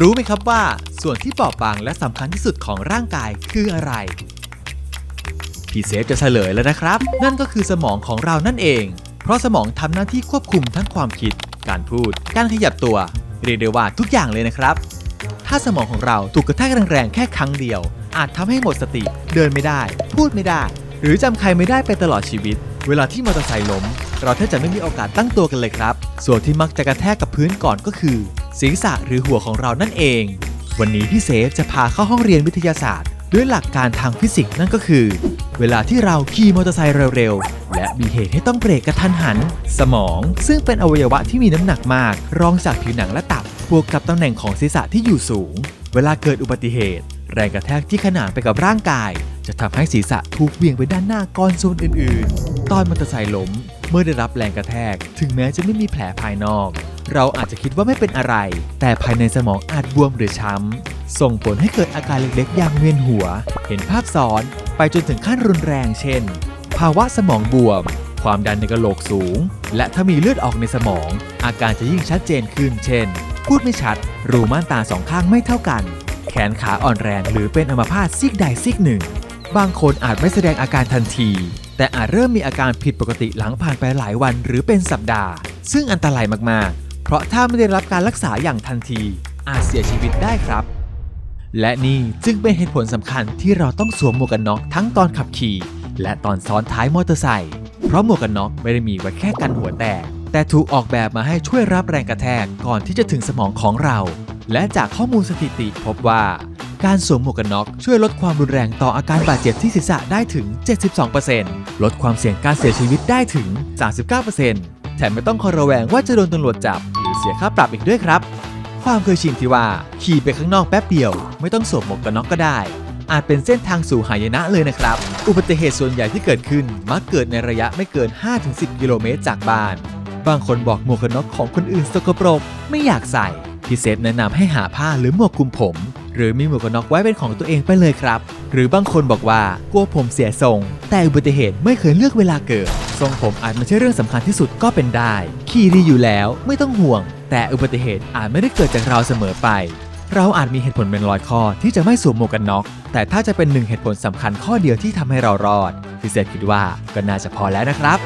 รู้ไหมครับว่าส่วนที่เปราะบางและสำคัญที่สุดของร่างกายคืออะไร พี่เซฟจะเฉลยแล้วนะครับ นั่นก็คือสมองของเรานั่นเอง เพราะสมองทำหน้าที่ควบคุมทั้งความคิด การพูด การขยับตัว เรียกได้ว่าทุกอย่างเลยนะครับ ถ้าสมองของเราถูกกระแทกแรงๆแค่ครั้งเดียว อาจทำให้หมดสติ เดินไม่ได้ พูดไม่ได้ หรือจำใครไม่ได้ไปตลอดชีวิต เวลาที่มอเตอร์ไซค์ล้ม เราแทบจะไม่มีโอกาสตั้งตัวกันเลยครับ ส่วนที่มักจะกระแทกกับพื้นก่อนก็คือ ศีรษะหรือหัวของเรานั่นเอง วันนี้พี่เซฟจะพาเข้าห้องเรียนวิทยาศาสตร์ ด้วยหลักการทางฟิสิกส์นั่นก็คือ เวลาที่เราขี่มอเตอร์ไซค์เร็วๆ และมีเหตุให้ต้องเบรกกระทันหัน สมอง ซึ่งเป็นอวัยวะที่มีน้ำหนักมาก รองจากผิวหนังและตับบวกกับตำแหน่งของศีรษะที่อยู่สูง เวลาเกิดอุบัติเหตุ แรงกระแทกที่ขนานไปกับร่างกาย จะทำให้ศีรษะถูกเบี่ยงไปด้านหน้าก่อนส่วนอื่น ๆ ตอนมอเตอร์ไซค์ล้มเมื่อได้รับแรงกระแทก ถึงแม้จะไม่มีแผลภายนอก เราอาจจะคิดว่าไม่เป็นอะไร แต่ภายในสมองอาจบวมหรือช้ำ ส่งผลให้เกิดอาการเล็กๆ อย่างเวียนหัว เห็นภาพซ้อน ไปจนถึงขั้นรุนแรง เช่น ภาวะสมองบวม ความดันในกระโหลกสูง และถ้ามีเลือดออกในสมอง อาการจะยิ่งชัดเจนขึ้น เช่น พูดไม่ชัด รูม่านตาสองข้างไม่เท่ากัน แขนขาอ่อนแรง หรือเป็นอัมพาตซีกใดซีกหนึ่ง บางคนอาจไม่แสดงอาการทันที แต่อาจเริ่มมีอาการผิดปกติหลังผ่านไปหลายวันหรือเป็นสัปดาห์ ซึ่งอันตรายมากๆ เพราะถ้าไม่ได้รับการรักษาอย่างทันที อาจเสียชีวิตได้ครับ และนี่จึงเป็นเหตุผลสำคัญที่เราต้องสวมหมวกกันน็อกทั้งตอนขับขี่ และตอนซ้อนท้ายมอเตอร์ไซค์เพราะหมวกกันน็อกไม่ได้มีไว้แค่กันหัวแตกแต่ถูกออกแบบมาให้ช่วยรับแรงกระแทกก่อนที่จะถึงสมองของเรา และจากข้อมูลสถิติพบว่า การสวมหมวกกันน็อกช่วยลดความรุนแรงต่ออาการบาดเจ็บที่ศีรษะได้ถึง 72%ลดความเสี่ยงการเสียชีวิตได้ถึง 39% แถมไม่ต้องคอยระแวงว่าจะโดนตำรวจจับ หรือเสียค่าปรับอีกด้วยครับ ความเคยชินที่ว่าขี่ไปข้างนอกแป๊บเดียว ไม่ต้องสวมหมวกกันน็อกก็ได้ อาจเป็นเส้นทางสู่หายนะเลยนะครับ อุบัติเหตุส่วนใหญ่ที่เกิดขึ้นมักเกิดในระยะไม่เกิน 5-10 กิโลเมตรจากบ้าน บางคนบอกหมวกกันน็อกของคนอื่นสกปรก ไม่อยากใส่พี่เซฟแนะนำให้หาผ้าหรือหมวกคลุมผม หรือมีหมวกกันน็อกไว้เป็นของตัวเองไปเลยครับ หรือบางคนบอกว่ากลัวผมเสียทรง แต่อุบัติเหตุไม่เคยเลือกเวลาเกิด ทรงผมอาจไม่ใช่เรื่องสำคัญที่สุดก็เป็นได้ ขี่ดีอยู่แล้วไม่ต้องห่วง แต่อุบัติเหตุอาจไม่ได้เกิดจากเราเสมอไป เราอาจมีเหตุผลเป็นร้อยข้อที่จะไม่สวมหมวกกันน็อก แต่ถ้าจะเป็นหนึ่งเหตุผลสำคัญข้อเดียวที่ทำให้เรารอดพี่เซฟคิดว่าก็น่าจะพอแล้วนะครับ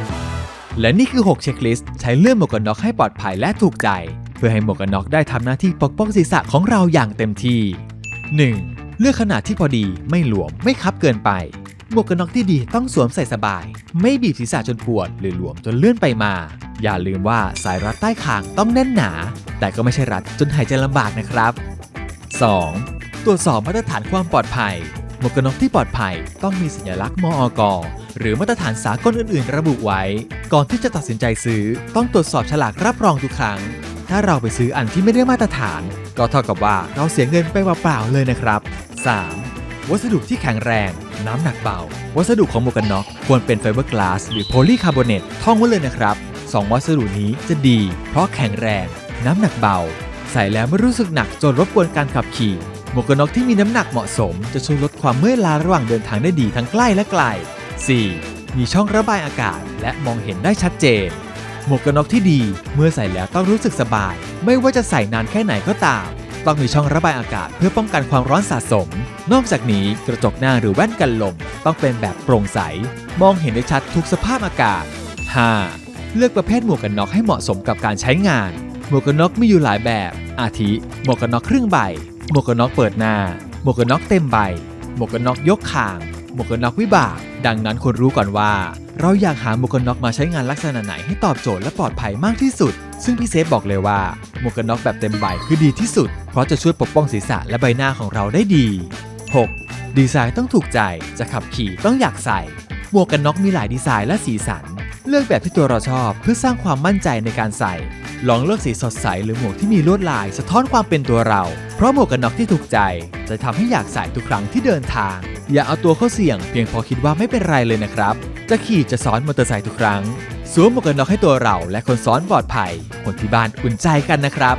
และนี่คือ 6 เช็คลิสต์ใช้เลื่อนหมวกกันน็อกให้ปลอดภัยและถูกใจ เพื่อให้หมวกกันน็อกได้ทำหน้าที่ปกป้องศีรษะของเราอย่างเต็มที่ 1. เลือกขนาดที่พอดีไม่หลวมไม่คับเกินไป หมวกกันน็อกที่ดีต้องสวมใส่สบาย ไม่บีบศีรษะจนปวด หรือหลวมจนเลื่อนไปมา อย่าลืมว่าสายรัดใต้คางต้องแน่นหนา แต่ก็ไม่ใช่รัดจนหายใจลำบากนะครับ 2. ตรวจสอบมาตรฐานความปลอดภัย หมวกกันน็อกที่ปลอดภัยต้องมีสัญลักษณ์มอกหรือมาตรฐานสากลอื่น ๆ ระบุไว้ ก่อนที่จะตัดสินใจซื้อ ต้องตรวจสอบฉลากรับรองทุกครั้ง ถ้าเราไปซื้ออันที่ไม่ได้มาตรฐาน ก็เท่ากับว่าเราเสียเงินไปเปล่าๆเลยนะครับ 3. วัสดุที่แข็งแรง น้ำหนักเบา วัสดุของหมวกกันน็อกควรเป็นไฟเบอร์กลาสหรือโพลีคาร์บอเนตท่องไว้เลยนะครับสองวัสดุนี้จะดี เพราะแข็งแรง น้ำหนักเบา ใส่แล้วไม่รู้สึกหนักจนรบกวนการขับขี่หมวกกันน็อกที่มีน้ำหนักเหมาะสม จะช่วยลดความเมื่อยล้าระหว่างเดินทางได้ดีทั้งใกล้และไกล 4. มีช่องระบายอากาศ และมองเห็นได้ชัดเจน หมวกกันน็อกที่ดี เมื่อใส่แล้วต้องรู้สึกสบาย ไม่ว่าจะใส่นานแค่ไหนก็ตาม ต้องมีช่องระบายอากาศเพื่อป้องกันความร้อนสะสม นอกจากนี้กระจกหน้าหรือแว่นกันลม ต้องเป็นแบบโปร่งใส มองเห็นได้ชัดทุกสภาพอากาศ 5. เลือกประเภทหมวกกันน็อกให้เหมาะสมกับการใช้งาน หมวกกันน็อกมีอยู่หลายแบบ อาทิ หมวกกันน็อกครึ่งใบ หมวกกันน็อกเปิดหน้า หมวกกันน็อกเต็มใบ หมวกกันน็อกยกคาง หมวกกันน็อกวิบาก ดังนั้นควรรู้ก่อนว่า เราอยากหาหมวกกันน็อกมาใช้งานลักษณะไหนให้ตอบโจทย์และปลอดภัยมากที่สุด ซึ่งพี่เซฟบอกเลยว่าหมวกกันน็อกแบบเต็มใบคือดีที่สุด เพราะจะช่วยปกป้องศีรษะและใบหน้าของเราได้ดี 6. ดีไซน์ต้องถูกใจ จะขับขี่ต้องอยากใส่ หมวกกันน็อกมีหลายดีไซน์และสีสัน เลือกแบบที่ตัวเราชอบเพื่อสร้างความมั่นใจในการใส่ ลองเลือกสีสดใสหรือหมวกที่มีลวดลายสะท้อนความเป็นตัวเรา เพราะหมวกกันน็อกที่ถูกใจ จะทำให้อยากใส่ทุกครั้งที่เดินทาง อย่าเอาตัวเข้าเสี่ยง เพียงพอคิดว่าไม่เป็นไรเลยนะครับ จะขี่จะซ้อนมอเตอร์ไซค์ทุกครั้ง สวมหมวกกันน็อกให้ตัวเรา และคนซ้อนปลอดภัยคนที่บ้านอุ่นใจกันนะครับ